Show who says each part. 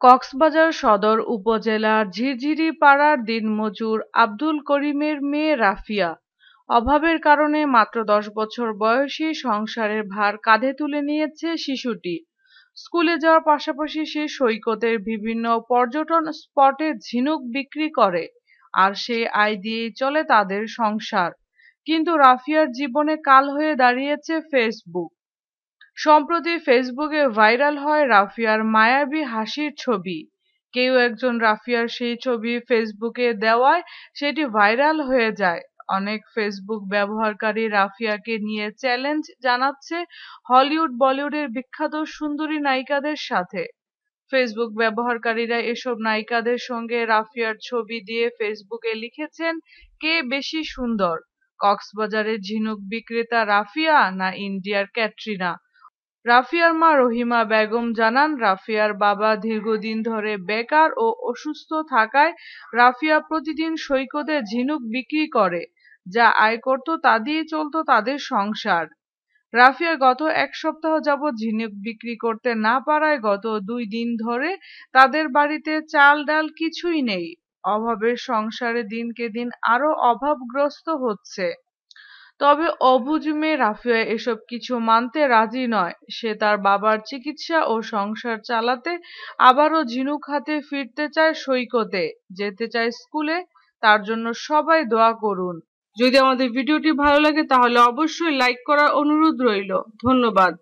Speaker 1: কক্সবাজার সদর উপজেলার ঝিরঝিরি পাড়ার দিনমজুর আব্দুল করিমের মেয়ে রাফিয়া। অভাবের কারণে মাত্র দশ বছর বয়সী সংসারের ভার কাঁধে তুলে নিয়েছে শিশুটি। স্কুলে যাওয়ার পাশাপাশি সে সৈকতের বিভিন্ন পর্যটন স্পটে ঝিনুক বিক্রি করে আর সে আয় দিয়েই চলে তাদের সংসার। কিন্তু রাফিয়ার জীবনে কাল হয়ে দাঁড়িয়েছে ফেসবুক সম্প্রতি ফেসবুকে ভাইরাল হয় রাফিয়ার মায়াবী হাসির ছবি। কেউ একজন রাফিয়ার সেই ছবি ফেসবুকে দেওয়ায় সেটি ভাইরাল হয়ে যায়। অনেক ফেসবুক ব্যবহারকারী রাফিয়াকে নিয়ে চ্যালেঞ্জ জানাচ্ছে হলিউড, বলিউডের বিখ্যাত সুন্দরী নায়িকাদের সাথে। ফেসবুক ব্যবহারকারীরা এসব নায়িকাদের সঙ্গে রাফিয়ার ছবি দিয়ে ফেসবুকে লিখেছেন, কে বেশি সুন্দর? কক্সবাজারের ঝিনুক বিক্রেতা রাফিয়া না ইন্ডিয়ার ক্যাটরিনা? রাফিয়ার মা রহিমা বেগম জানান, রাফিয়ার বাবা দীর্ঘদিন ধরে বেকার ও অসুস্থ থাকায় রাফিয়া প্রতিদিন সৈকতে ঝিনুক বিক্রি করে, যা আয় করত তা দিয়ে চলত তাদের সংসার। রাফিয়া গত এক সপ্তাহ যাবৎ ঝিনুক বিক্রি করতে না পারায় গত দুই দিন ধরে তাদের বাড়িতে চাল ডাল কিছুই নেই। অভাবের সংসারে দিনকে দিন আরও অভাবগ্রস্ত হচ্ছে। তবে অবুঝ মেয়ে রাফিয়া এসব কিছু মানতে রাজি নয়। সে তার বাবার চিকিৎসা ও সংসার চালাতে আবারও ঝিনুক হাতে ফিরতে চায় সৈকতে। যেতে চায় স্কুলে, তার জন্য সবাই দোয়া করুন। যদি আমাদের ভিডিওটি ভালো লাগে তাহলে অবশ্যই লাইক করার অনুরোধ রইল। ধন্যবাদ।